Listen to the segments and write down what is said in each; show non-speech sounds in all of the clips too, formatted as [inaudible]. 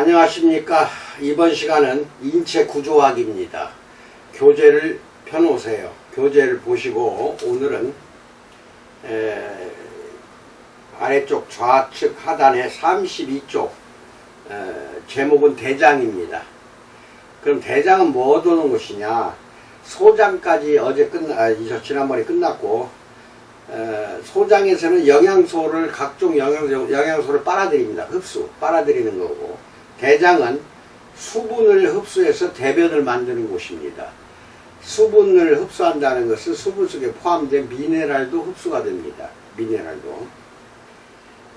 안녕하십니까. 이번 시간은 인체 구조학입니다. 교재를 펴놓으세요. 교재를 보시고 오늘은 에, 아래쪽 좌측 하단의 32쪽 에, 제목은 대장입니다. 그럼 대장은 뭐 얻어놓은 것이냐? 소장까지 어제 끝나, 아, 이- 지난번에 끝났고 에, 소장에서는 영양소를 각종 영양소, 영양소를 빨아들입니다. 흡수, 빨아들이는 거고 대장은 수분을 흡수해서 대변을 만드는 곳입니다. 수분을 흡수한다는 것은 수분 속에 포함된 미네랄도 흡수가 됩니다. 미네랄도.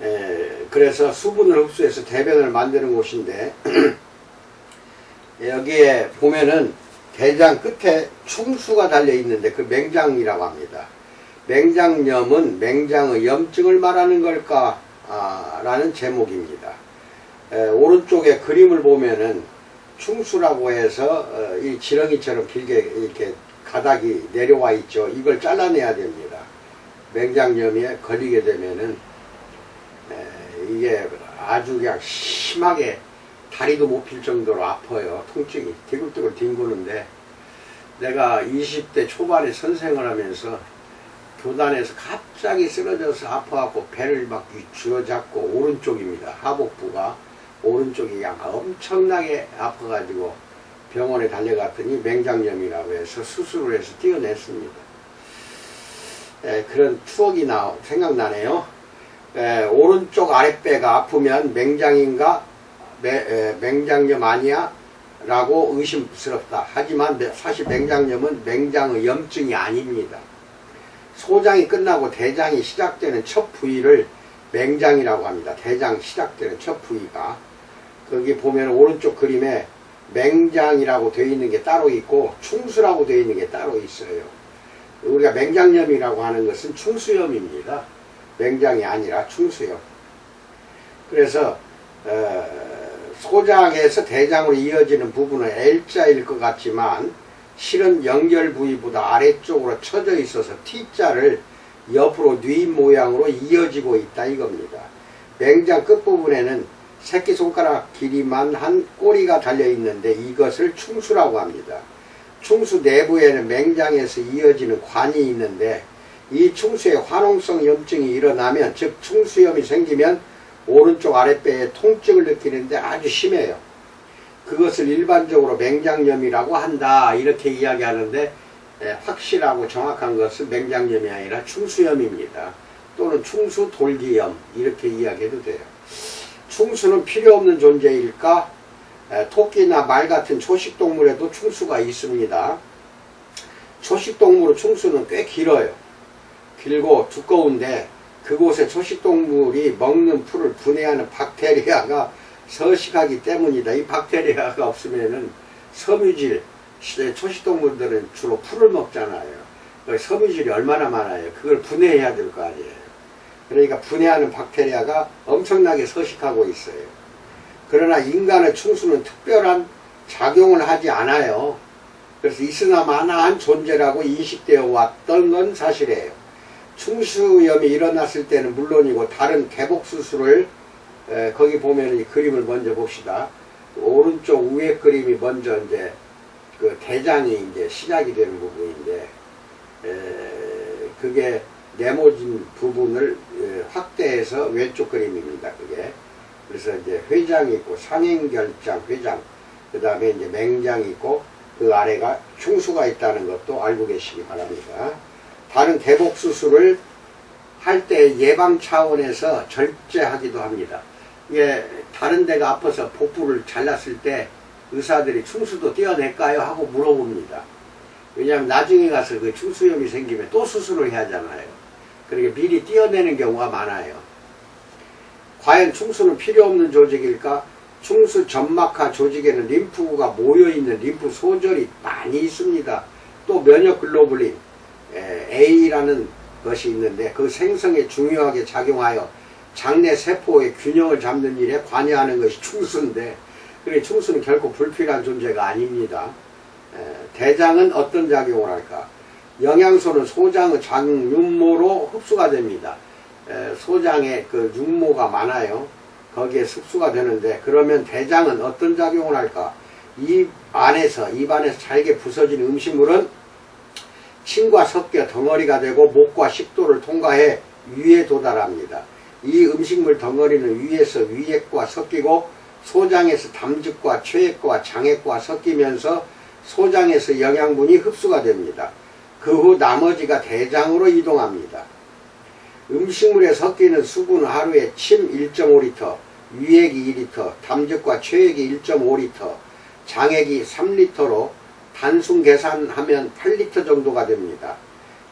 에, 그래서 수분을 흡수해서 대변을 만드는 곳인데 [clears throat] 여기에 보면은 대장 끝에 충수가 달려 있는데 그 맹장이라고 합니다. 맹장염은 맹장의 염증을 말하는 걸까? 아, 라는 제목입니다. 에, 오른쪽에 그림을 보면은 충수라고 해서 어, 이 지렁이처럼 길게 이렇게 가닥이 내려와 있죠. 이걸 잘라내야 됩니다. 맹장염에 걸리게 되면은 에, 이게 아주 그냥 심하게 다리도 못 필 정도로 아파요. 통증이 디글디글 뒹구는데 내가 20대 초반에 선생을 하면서 교단에서 갑자기 쓰러져서 아파갖고 배를 막 쥐어잡고 오른쪽입니다. 하복부가 오른쪽이 그냥 엄청나게 아파가지고 병원에 달려갔더니 맹장염이라고 해서 수술을 해서 띄어냈습니다. 에, 그런 추억이 나 생각나네요. 에, 오른쪽 아랫배가 아프면 맹장인가 매, 에, 맹장염 아니야? 라고 의심스럽다. 하지만 매- 사실 맹장염은 맹장의 염증이 아닙니다. 소장이 끝나고 대장이 시작되는 첫 부위를 맹장이라고 합니다. 대장 시작되는 첫 부위가. 거기 보면 오른쪽 그림에 맹장이라고 되어 있는 게 따로 있고 충수라고 되어 있는 게 따로 있어요. 우리가 맹장염이라고 하는 것은 충수염입니다. 맹장이 아니라 충수염. 그래서 어, 소장에서 대장으로 이어지는 부분은 L자일 것 같지만 실은 연결 부위보다 아래쪽으로 쳐져 있어서 T자를 옆으로 뉘 모양으로 이어지고 있다 이겁니다. 맹장 끝부분에는 새끼손가락 길이만 한 꼬리가 달려 있는데 이것을 충수라고 합니다. 충수 내부에는 맹장에서 이어지는 관이 있는데 이 충수에 화농성 염증이 일어나면 즉 충수염이 생기면 오른쪽 아랫배에 통증을 느끼는데 아주 심해요. 그것을 일반적으로 맹장염이라고 한다 이렇게 이야기하는데 에, 확실하고 정확한 것은 맹장염이 아니라 충수염입니다. 또는 충수 돌기염 이렇게 이야기해도 돼요. 충수는 필요 없는 존재일까? 에, 토끼나 말 같은 초식 동물에도 충수가 있습니다. 초식 동물의 충수는 꽤 길어요. 길고 두꺼운데 그곳에 초식동물이 먹는 풀을 분해하는 박테리아가 서식하기 때문이다. 이 박테리아가 없으면은 섬유질, 시- 초식동물들은 주로 풀을 먹잖아요. 그 섬유질이 얼마나 많아요. 그걸 분해해야 될 거 아니에요. 그러니까 분해하는 박테리아가 엄청나게 서식하고 있어요. 그러나 인간의 충수는 특별한 작용을 하지 않아요. 그래서 있으나 마나한 존재라고 인식되어 왔던 건 사실이에요. 충수염이 일어났을 때는 물론이고 다른 개복 수술을 에, 거기 보면 이 그림을 먼저 봅시다. 오른쪽 위에 그림이 먼저 이제 그 대장이 이제 시작이 되는 부분인데 에, 그게 네모진 부분을 에, 확대해서 왼쪽 그림입니다. 그게 그래서 이제 회장이 있고 상행결장 회장 그 다음에 이제 맹장이 있고 그 아래가 충수가 있다는 것도 알고 계시기 바랍니다. 다른 개복 수술을 할 때 예방 차원에서 절제하기도 합니다. 이게 다른 데가 아파서 복부를 잘랐을 때 의사들이 충수도 떼어낼까요? 하고 물어봅니다. 왜냐하면 나중에 가서 그 충수염이 생기면 또 수술을 해야 하잖아요. 그러니까 미리 떼어내는 경우가 많아요. 과연 충수는 필요 없는 조직일까? 충수 점막하 조직에는 림프구가 모여있는 림프 소절이 많이 있습니다. 또 면역 글로불린 에, A라는 것이 있는데 그 생성에 중요하게 작용하여 장내 세포의 균형을 잡는 일에 관여하는 것이 충수인데 충수는 결코 불필요한 존재가 아닙니다. 에, 대장은 어떤 작용을 할까? 영양소는 소장의 장윤모로 흡수가 됩니다. 에, 소장에 그 윤모가 많아요. 거기에 흡수가 되는데 그러면 대장은 어떤 작용을 할까? 입 안에서 입 안에서 잘게 부서진 음식물은 침과 섞여 덩어리가 되고 목과 식도를 통과해 위에 도달합니다. 이 음식물 덩어리는 위에서 위액과 섞이고 소장에서 담즙과 최액과 장액과 섞이면서 소장에서 영양분이 흡수가 됩니다. 그 후 나머지가 대장으로 이동합니다. 음식물에 섞이는 수분은 하루에 침 1.5리터, 위액이 2리터, 담즙과 최액이 1.5리터, 장액이 3리터로 단순 계산하면 8리터 정도가 됩니다.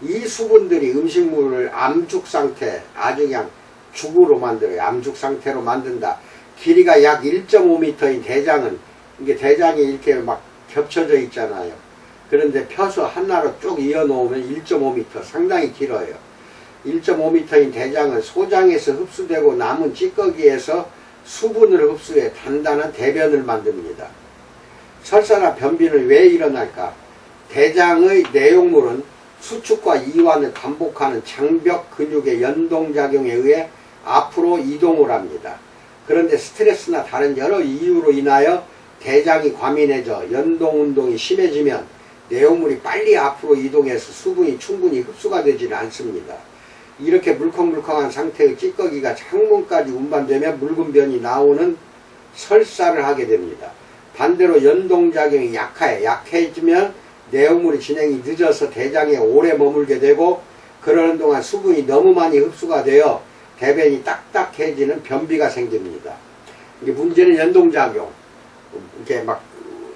이 수분들이 음식물을 암죽 상태, 아주 그냥 죽으로 만들어요. 암죽 상태로 만든다. 길이가 약 1.5m인 대장은 이게 대장이 이렇게 막 겹쳐져 있잖아요. 그런데 펴서 하나로 쭉 이어 놓으면 1.5m 상당히 길어요. 1.5m인 대장은 소장에서 흡수되고 남은 찌꺼기에서 수분을 흡수해 단단한 대변을 만듭니다. 설사나 변비는 왜 일어날까? 대장의 내용물은 수축과 이완을 반복하는 장벽 근육의 연동작용에 의해 앞으로 이동을 합니다. 그런데 스트레스나 다른 여러 이유로 인하여 대장이 과민해져 연동운동이 심해지면 내용물이 빨리 앞으로 이동해서 수분이 충분히 흡수가 되지는 않습니다. 이렇게 물컹물컹한 상태의 찌꺼기가 창문까지 운반되면 묽은 변이 나오는 설사를 하게 됩니다. 반대로 연동작용이 약해, 약해지면 내용물이 진행이 늦어서 대장에 오래 머물게 되고 그러는 동안 수분이 너무 많이 흡수가 되어 대변이 딱딱해지는 변비가 생깁니다. 이게 문제는 연동작용. 이렇게 막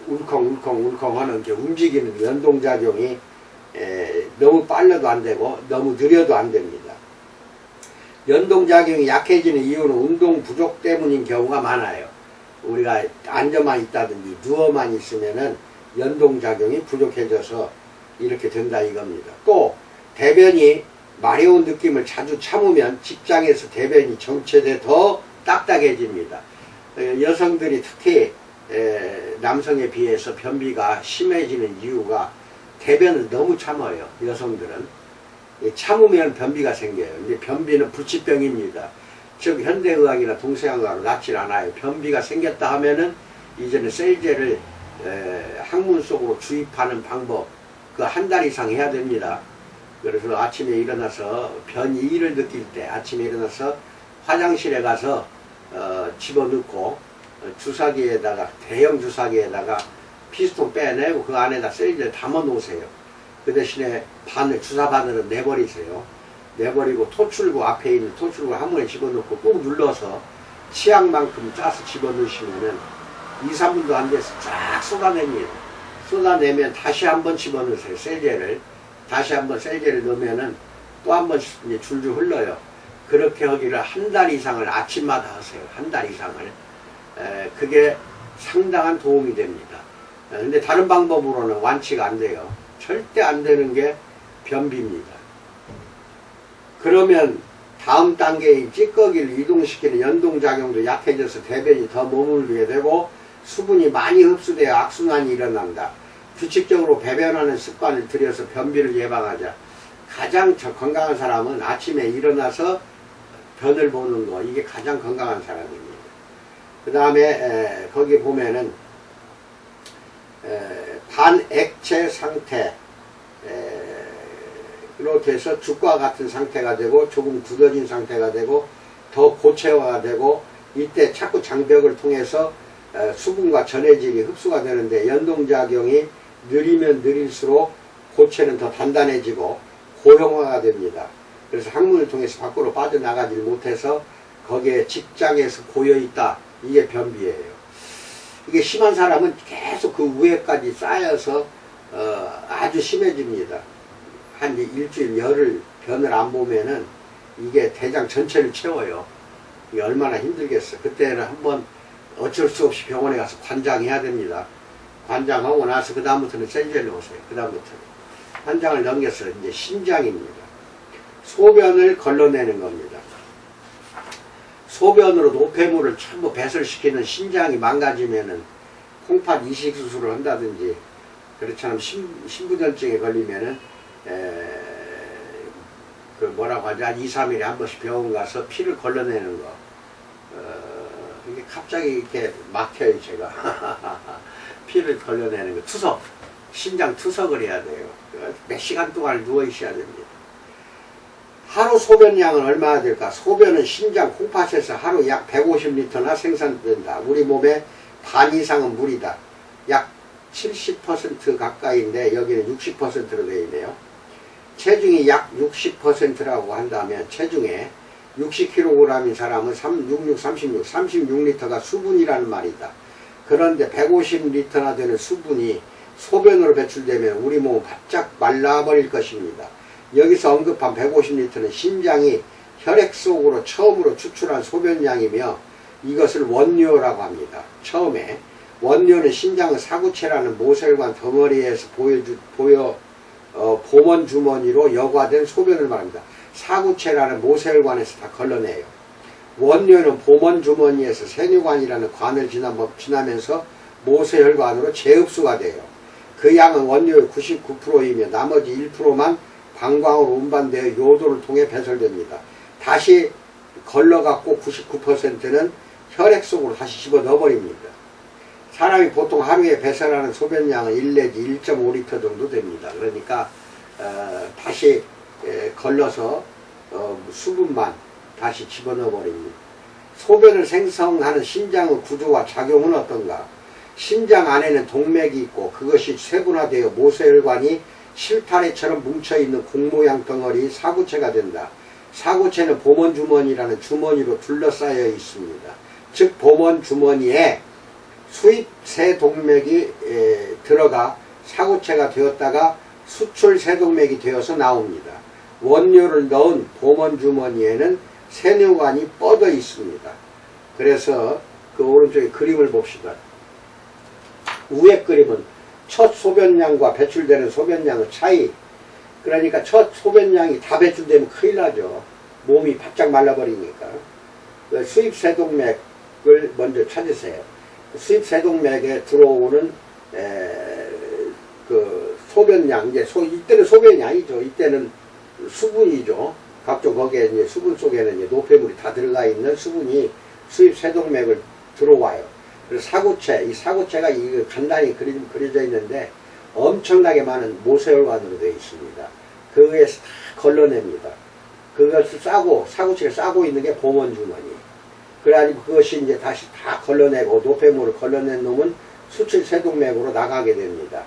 울컹울컹 울컹 하는 게 움직이는 연동작용이 에, 너무 빨라도 안 되고 너무 느려도 안 됩니다. 연동작용이 약해지는 이유는 운동 부족 때문인 경우가 많아요. 우리가 앉아만 있다든지 누워만 있으면은 연동작용이 부족해져서 이렇게 된다 이겁니다. 또 대변이 마려운 느낌을 자주 참으면 직장에서 대변이 정체돼 더 딱딱해집니다. 에, 여성들이 특히 에, 남성에 비해서 변비가 심해지는 이유가 대변을 너무 참아요. 여성들은 예, 참으면 변비가 생겨요. 근데 변비는 불치병입니다. 즉 현대의학이나 동서양의학으로 낫질 않아요. 변비가 생겼다 하면은 이제는 셀제를 에, 항문 속으로 주입하는 방법 그 한 달 이상 해야 됩니다. 그래서 아침에 일어나서 변이를 느낄 때 아침에 일어나서 화장실에 가서 어, 집어넣고 어, 주사기에다가 대형 주사기에다가 피스톤 빼내고 그 안에다 셀제를 담아 놓으세요. 그 대신에 바늘 주사 바늘은 내버리세요. 내버리고 토출구 앞에 있는 토출구 한 번에 집어넣고 꾹 눌러서 치약만큼 짜서 집어넣으시면은 2, 3분도 안 돼서 쫙 쏟아냅니다. 쏟아내면 다시 한 번 집어넣으세요. 셀제를. 다시 한 번 셀제를 넣으면은 또 한 번 줄줄 흘러요. 그렇게 하기를 한 달 이상을 아침마다 하세요. 한 달 이상을. 에, 그게 상당한 도움이 됩니다. 에, 근데 다른 방법으로는 완치가 안 돼요. 절대 안 되는 게 변비입니다. 그러면 다음 단계인 찌꺼기를 이동시키는 연동작용도 약해져서 대변이 더 머물게 되고 수분이 많이 흡수되어 악순환이 일어난다. 규칙적으로 배변하는 습관을 들여서 변비를 예방하자. 가장 저 건강한 사람은 아침에 일어나서 변을 보는 거 이게 가장 건강한 사람입니다. 그 다음에 거기 보면은 에, 반액체 상태 에, 이렇게 해서 죽과 같은 상태가 되고 조금 굳어진 상태가 되고 더 고체화가 되고 이때 자꾸 장벽을 통해서 에, 수분과 전해질이 흡수가 되는데 연동작용이 느리면 느릴수록 고체는 더 단단해지고 고형화가 됩니다. 그래서 항문을 통해서 밖으로 빠져나가지 못해서 거기에 직장에서 고여있다. 이게 변비예요. 이게 심한 사람은 계속 그 위에까지 쌓여서 어, 아주 심해집니다. 한 일주일 열흘 변을 안 보면은 이게 대장 전체를 채워요. 이게 얼마나 힘들겠어. 그때는 한번 어쩔 수 없이 병원에 가서 관장해야 됩니다. 관장하고 나서 그 다음부터는 센젤로 오세요. 그 다음부터는 관장을 넘겨서 이제 신장입니다. 소변을 걸러내는 겁니다. 소변으로 노폐물을 전부 배설시키는 신장이 망가지면은 콩팥 이식 수술을 한다든지 그렇잖아요. 신, 신부전증에 걸리면은 에, 그 뭐라고 하지 한 2, 3일에 한 번씩 병원 가서 피를 걸러내는 거 어, 이게 갑자기 이렇게 막혀요, 제가. [laughs] 피를 걸러내는 거. 투석. 심장 투석을 해야 돼요. 몇 시간 동안 누워 있어야 됩니다. 하루 소변량은 얼마나 될까? 소변은 신장 콩팥에서 하루 약 150리터나 생산된다. 우리 몸의 반 이상은 물이다. 약 70% 가까이인데 여기는 60%로 되어 있네요. 체중이 약 60%라고 한다면 체중에 60kg인 사람은 3, 66, 36, 36리터가 수분이라는 말이다. 그런데 150리터나 되는 수분이 소변으로 배출되면 우리 몸은 바짝 말라버릴 것입니다. 여기서 언급한 150리터는 심장이 혈액 속으로 처음으로 추출한 소변량이며 이것을 원료라고 합니다. 처음에 원료는 신장의 사구체라는 모세혈관 덩어리에서 보여주, 보여 어, 보먼 주머니로 여과된 소변을 말합니다. 사구체라는 모세혈관에서 다 걸러내요. 원료는 보먼 주머니에서 세뇨관이라는 관을 지나, 지나면서 모세혈관으로 재흡수가 돼요. 그 양은 원료의 99%이며 나머지 1%만 방광으로 운반되어 요도를 통해 배설됩니다. 다시 걸러갖고 99%는 혈액 속으로 다시 집어 넣어버립니다. 사람이 보통 하루에 배설하는 소변량은 1 내지 1.5리터 정도 됩니다. 그러니까 어, 다시 에, 걸러서 어, 수분만 다시 집어넣어 버립니다. 소변을 생성하는 신장의 구조와 작용은 어떤가? 신장 안에는 동맥이 있고 그것이 세분화되어 모세혈관이 실타래처럼 뭉쳐있는 공모양 덩어리 사구체가 된다. 사구체는 보먼 주머니라는 주머니로 둘러싸여 있습니다. 즉 보먼 주머니에 수입 세 동맥이 에, 들어가 사구체가 되었다가 수출 세 동맥이 되어서 나옵니다. 원료를 넣은 보먼 주머니에는 세뇨관이 뻗어 있습니다. 그래서 그 오른쪽에 그림을 봅시다. 위에 그림은 첫 소변량과 배출되는 소변량의 차이. 그러니까 첫 소변량이 다 배출되면 큰일 나죠. 몸이 바짝 말라버리니까. 그 수입 세동맥을 먼저 찾으세요. 수입 세동맥에 들어오는 에, 그 소변량 이제 소, 이때는 소변이 아니죠. 이때는 수분이죠. 각종 거기에 이제 수분 속에는 이제 노폐물이 다 들어가 있는 수분이 수입 세동맥을 들어와요. 그래서 사구체, 이 사구체가 이 간단히 그리, 그려져 있는데 엄청나게 많은 모세혈관으로 되어 있습니다. 그거에서 다 걸러냅니다. 그것을 싸고, 사구체를 싸고 있는 게 보먼 주머니. 그래가지고 그것이 이제 다시 다 걸러내고 노폐물을 걸러낸 놈은 수출 세동맥으로 나가게 됩니다.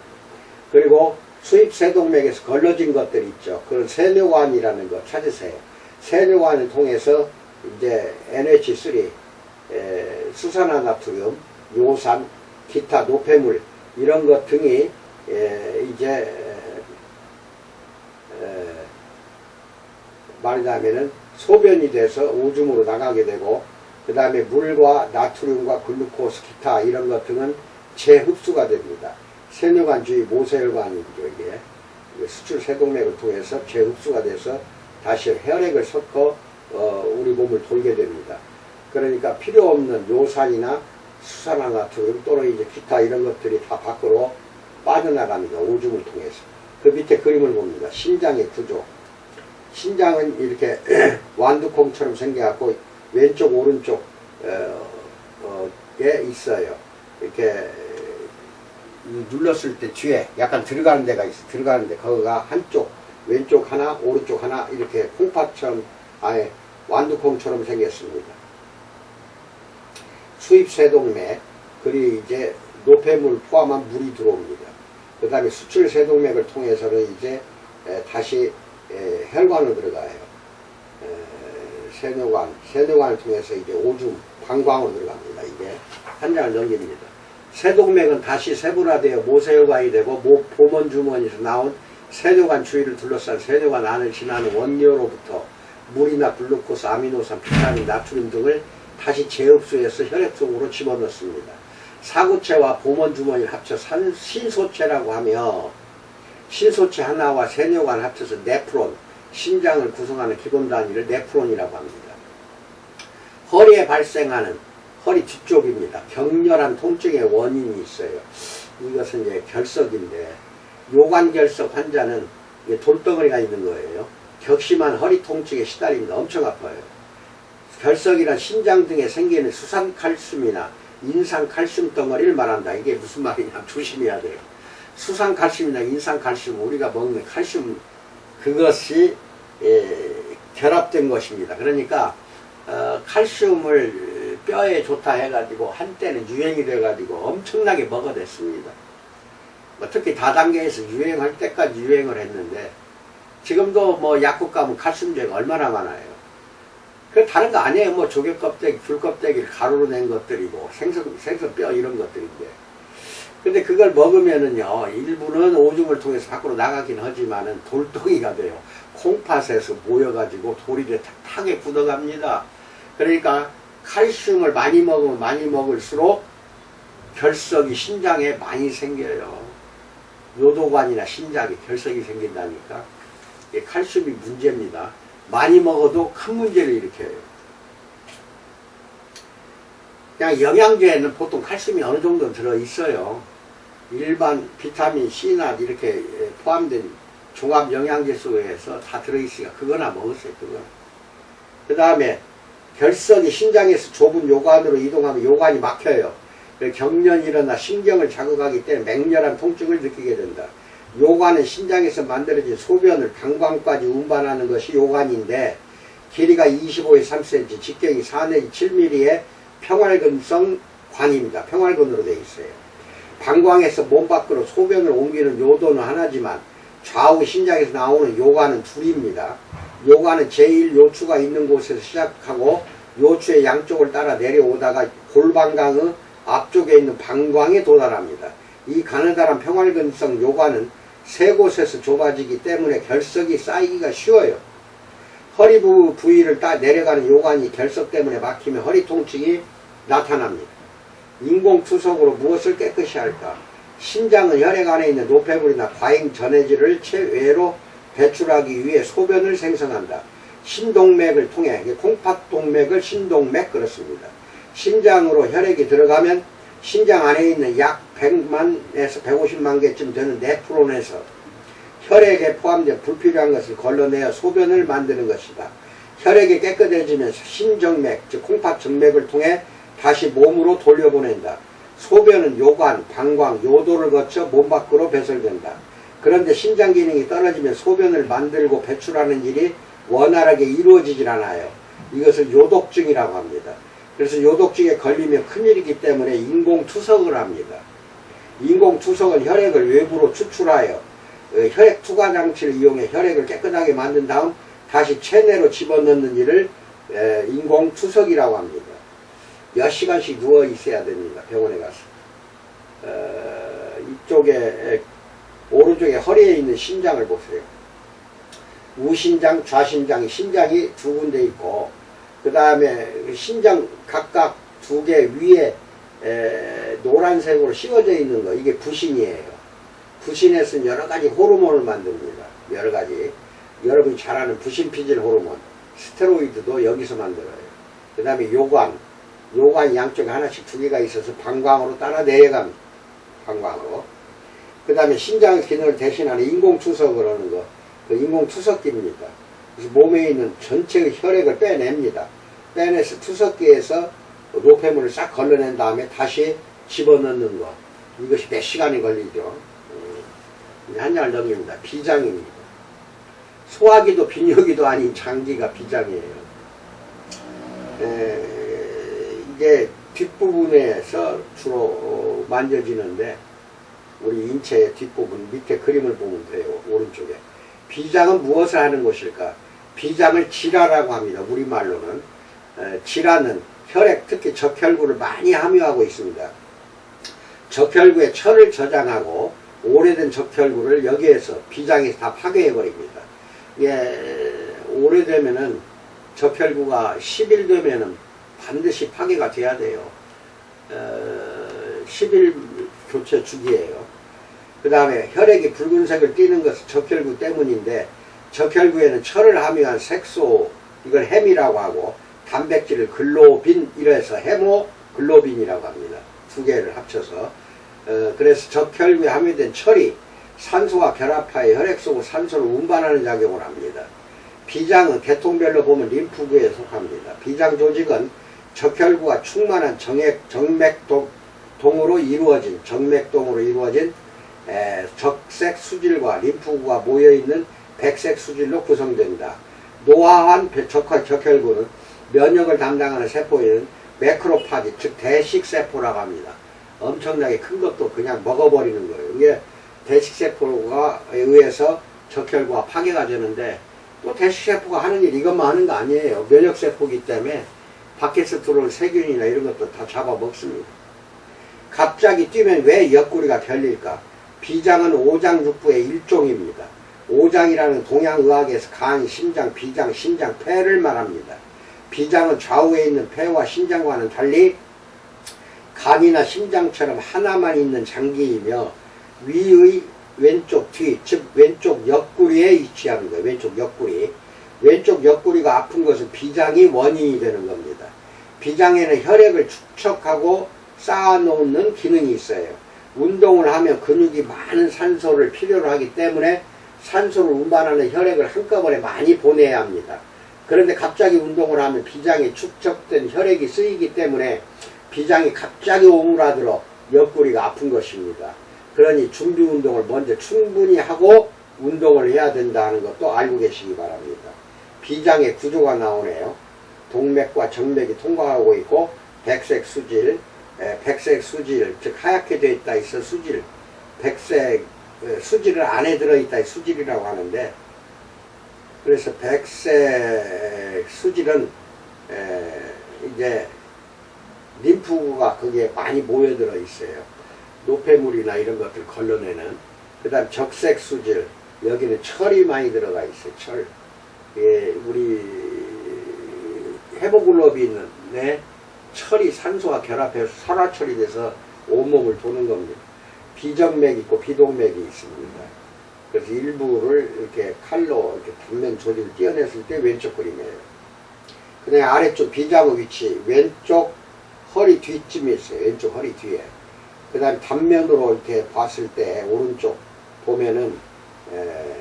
그리고 수입 세동맥에서 걸러진 것들 있죠. 그런 세뇨관이라는 거 찾으세요. 세뇨관을 통해서 이제 NH3, 에, 수산화나트륨, 요산, 기타 노폐물 이런 것 등이 에, 이제 에, 말하자면은 소변이 돼서 오줌으로 나가게 되고 그 다음에 물과 나트륨과 글루코스 기타 이런 것 등은 재흡수가 됩니다. 세뇨관 주위 모세혈관이죠 이게 수출 세동맥을 통해서 재흡수가 돼서 다시 혈액을 섞어 어, 우리 몸을 돌게 됩니다. 그러니까 필요 없는 요산이나 수산화나트륨 또는 이제 기타 이런 것들이 다 밖으로 빠져나갑니다. 오줌을 통해서. 그 밑에 그림을 봅니다. 신장의 구조. 신장은 이렇게 [clears throat] 완두콩처럼 생겨갖고 왼쪽 오른쪽 어, 어, 에 있어요. 이렇게 눌렀을 때 뒤에 약간 들어가는 데가 있어. 들어가는 데 거기가 한쪽 왼쪽 하나 오른쪽 하나 이렇게 콩팥처럼 아예 완두콩처럼 생겼습니다. 수입 세동맥 그리 이제 노폐물 포함한 물이 들어옵니다. 그 다음에 수출 세동맥을 통해서는 이제 에, 다시 에, 혈관으로 들어가요. 에, 세뇨관, 세뇨관을 통해서 이제 오줌, 방광으로 들어갑니다. 이게 한 장을 넘깁니다. 세동맥은 다시 세분화되어 모세혈관이 되고 모, 보먼 주머니에서 나온 세뇨관 주위를 둘러싼 세뇨관 안을 지나는 원료로부터 물이나 글루코스, 아미노산, 비타민, 나트륨 등을 다시 재흡수해서 혈액 속으로 집어넣습니다. 사구체와 보먼 주머니를 합쳐 산, 신소체라고 하며 신소체 하나와 세뇨관 합쳐서 네프론, 심장을 구성하는 기본 단위를 네프론이라고 합니다. 허리에 발생하는 허리 뒤쪽입니다. 격렬한 통증의 원인이 있어요. 이것은 이제 결석인데 요관결석 환자는 돌덩어리가 있는 거예요. 격심한 허리 통증에 시달립니다. 엄청 아파요. 결석이나 신장 등에 생기는 수산 칼슘이나 인산 칼슘 덩어리를 말한다. 이게 무슨 말이냐 [laughs] 조심해야 돼요. 수산 칼슘이나 인산 칼슘 우리가 먹는 칼슘 그것이 예, 결합된 것입니다. 그러니까 어, 칼슘을 뼈에 좋다 해가지고 한때는 유행이 돼가지고 엄청나게 먹어댔습니다. 뭐 특히 다단계에서 유행할 때까지 유행을 했는데 지금도 뭐 약국 가면 칼슘제가 얼마나 많아요. 그 다른 거 아니에요. 뭐 조개 껍데기, 귤 껍데기를 가루로 낸 것들이고 생선 생선 뼈 이런 것들인데. 근데 그걸 먹으면은요 일부는 오줌을 통해서 밖으로 나가긴 하지만은 돌덩이가 돼요. 콩팥에서 모여가지고 돌이 이렇게 탁하게 굳어갑니다. 그러니까 칼슘을 많이 먹으면 많이 먹을수록 결석이 신장에 많이 생겨요. 요도관이나 신장에 결석이 생긴다니까. 칼슘이 문제입니다. 많이 먹어도 큰 문제를 일으켜요. 그냥 영양제에는 보통 칼슘이 어느 정도 들어있어요. 일반 비타민 C나 이렇게 포함된 종합 영양제 속에서 다 들어있으니까 그거나 먹었어요. 그거. 그 다음에 결석이 신장에서 좁은 요관으로 이동하면 요관이 막혀요. 경련이 일어나 신경을 자극하기 때문에 맹렬한 통증을 느끼게 된다. 요관은 신장에서 만들어진 소변을 방광까지 운반하는 것이 요관인데 길이가 25에서 3cm, 직경이 4 내지 7mm의 평활근성 관입니다. 평활근으로 되어 있어요. 방광에서 몸 밖으로 소변을 옮기는 요도는 하나지만 좌우 신장에서 나오는 요관은 둘입니다. 요관은 제1 요추가 있는 곳에서 시작하고 요추의 양쪽을 따라 내려오다가 골방광의 앞쪽에 있는 방광에 도달합니다. 이 가느다란 평활근성 요관은 세 곳에서 좁아지기 때문에 결석이 쌓이기가 쉬워요. 허리 부, 부위를 따 내려가는 요관이 결석 때문에 막히면 허리 통증이 나타납니다. 인공투석으로 무엇을 깨끗이 할까? 신장은 혈액 안에 있는 노폐물이나 과잉 전해질을 체외로 배출하기 위해 소변을 생성한다. 신동맥을 통해 콩팥동맥을 신동맥 그렇습니다. 신장으로 혈액이 들어가면 신장 안에 있는 약 100만에서 150만 개쯤 되는 네프론에서 혈액에 포함된 불필요한 것을 걸러내어 소변을 만드는 것이다. 혈액이 깨끗해지면서 신정맥, 즉 콩팥정맥을 통해 다시 몸으로 돌려보낸다. 소변은 요관, 방광, 요도를 거쳐 몸 밖으로 배설된다. 그런데 신장 기능이 떨어지면 소변을 만들고 배출하는 일이 원활하게 이루어지질 않아요. 이것을 요독증이라고 합니다. 그래서 요독증에 걸리면 큰일이기 때문에 인공투석을 합니다. 인공투석은 혈액을 외부로 추출하여 어, 혈액 투과 장치를 이용해 혈액을 깨끗하게 만든 다음 다시 체내로 집어넣는 일을 에, 인공투석이라고 합니다. 몇 시간씩 누워 있어야 됩니다. 병원에 가서. 어, 이쪽에 에, 오른쪽에 허리에 있는 신장을 보세요. 우신장, 좌신장이 신장이 두 군데 있고 그 다음에 신장 각각 두 개 위에 에, 노란색으로 씌워져 있는 거 이게 부신이에요. 부신에서는 여러 가지 호르몬을 만듭니다. 여러 가지 여러분이 잘 아는 부신피질 호르몬 스테로이드도 여기서 만들어요. 그 다음에 요관 요관 양쪽에 하나씩 두 개가 있어서 방광으로 따라 내려갑니다. 방광으로. 그 다음에 신장 기능을 대신하는 인공투석을 하는 거, 그 인공투석기입니다. 몸에 있는 전체의 혈액을 빼냅니다. 빼내서 투석기에서 노폐물을 싹 걸러낸 다음에 다시 집어넣는 거. 이것이 몇 시간이 걸리죠. 음, 한 장을 넘깁니다. 비장입니다. 소화기도 비뇨기도 아닌 장기가 비장이에요. 에, 이게 뒷부분에서 주로 어, 만져지는데 우리 인체의 뒷부분 밑에 그림을 보면 돼요. 오른쪽에. 비장은 무엇을 하는 곳일까? 비장을 지라라고 합니다. 우리말로는. 에, 지라는 혈액, 특히 적혈구를 많이 함유하고 있습니다. 적혈구에 철을 저장하고 오래된 적혈구를 여기에서 비장에서 다 파괴해 버립니다. 예, 오래되면은 적혈구가 10일 되면은 반드시 파괴가 돼야 돼요. 어, 10일 교체 주기예요. 그 다음에 혈액이 붉은색을 띠는 것은 적혈구 때문인데 적혈구에는 철을 함유한 색소 이걸 햄이라고 하고 단백질을 글로빈 이래서 헤모글로빈이라고 합니다. 두 개를 합쳐서 어, 그래서 적혈구에 함유된 철이 산소와 결합하여 혈액 속으로 산소를 운반하는 작용을 합니다. 비장은 계통별로 보면 림프구에 속합니다. 비장 조직은 적혈구가 충만한 정액, 정맥동으로 이루어진 정맥동으로 이루어진 에, 적색 수질과 림프구가 모여있는 백색 수질로 구성된다. 노화한 적혈구는 면역을 담당하는 세포에는 매크로파지, 즉 대식세포라고 합니다. 엄청나게 큰 것도 그냥 먹어버리는 거예요. 이게 대식세포가 의해서 적혈구가 파괴가 되는데 또 대식세포가 하는 일 이것만 하는 거 아니에요. 면역세포기 때문에 밖에서 들어올 세균이나 이런 것도 다 잡아먹습니다. 갑자기 뛰면 왜 옆구리가 결릴까? 비장은 오장육부의 일종입니다. 오장이라는 동양의학에서 간, 심장, 비장, 신장, 폐를 말합니다. 비장은 좌우에 있는 폐와 신장과는 달리 간이나 심장처럼 하나만 있는 장기이며 위의 왼쪽 뒤, 즉 왼쪽 옆구리에 위치합니다. 왼쪽 옆구리. 왼쪽 옆구리가 아픈 것은 비장이 원인이 되는 겁니다. 비장에는 혈액을 축적하고 쌓아놓는 기능이 있어요. 운동을 하면 근육이 많은 산소를 필요로 하기 때문에 산소를 운반하는 혈액을 한꺼번에 많이 보내야 합니다. 그런데 갑자기 운동을 하면 비장에 축적된 혈액이 쓰이기 때문에 비장이 갑자기 오므라들어 옆구리가 아픈 것입니다. 그러니 준비 운동을 먼저 충분히 하고 운동을 해야 된다는 것도 알고 계시기 바랍니다. 비장의 구조가 나오네요. 동맥과 정맥이 통과하고 있고 백색 수질, 에, 백색 수질, 즉 하얗게 되어 있다 있어 수질, 백색 에, 수질을 안에 들어 있다 수질이라고 하는데 그래서 백색 수질은 에, 이제 림프구가 거기에 많이 모여들어 있어요. 노폐물이나 이런 것들 걸러내는. 그 다음 적색 수질. 여기는 철이 많이 들어가 있어요. 철. 예, 우리 헤모글로빈에 철이 산소와 결합해서 설화철이 돼서 온몸을 도는 겁니다. 비정맥 있고 비동맥이 있습니다. 그래서 일부를 이렇게 칼로 이렇게 단면 조직을 떼어냈을 때 왼쪽 그림이에요. 그다음에 아래쪽 비장의 위치 왼쪽 허리 뒤쯤에 있어요. 왼쪽 허리 뒤에. 그 다음에 단면으로 이렇게 봤을 때 오른쪽 보면은 에,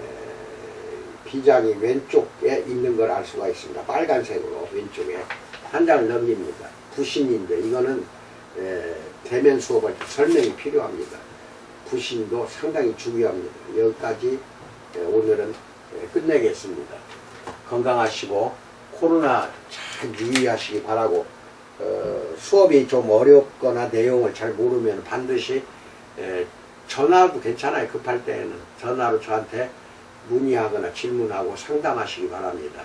비장이 왼쪽에 있는 걸 알 수가 있습니다. 빨간색으로 왼쪽에 한 장을 넘깁니다. 부신인데 이거는 에, 대면 수업할 때 설명이 필요합니다. 부신도 상당히 중요합니다. 여기까지 에, 오늘은 에, 끝내겠습니다. 건강하시고 코로나 잘 유의하시기 바라고 어, 수업이 좀 어렵거나 내용을 잘 모르면 반드시 에, 전화도 괜찮아요. 급할 때에는 전화로 저한테 문의하거나 질문하고 상담하시기 바랍니다.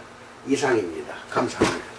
이상입니다. 감사합니다.